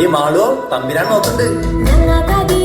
ഈ മാളോ തമ്പിരാൻ നോക്കുന്നുണ്ട്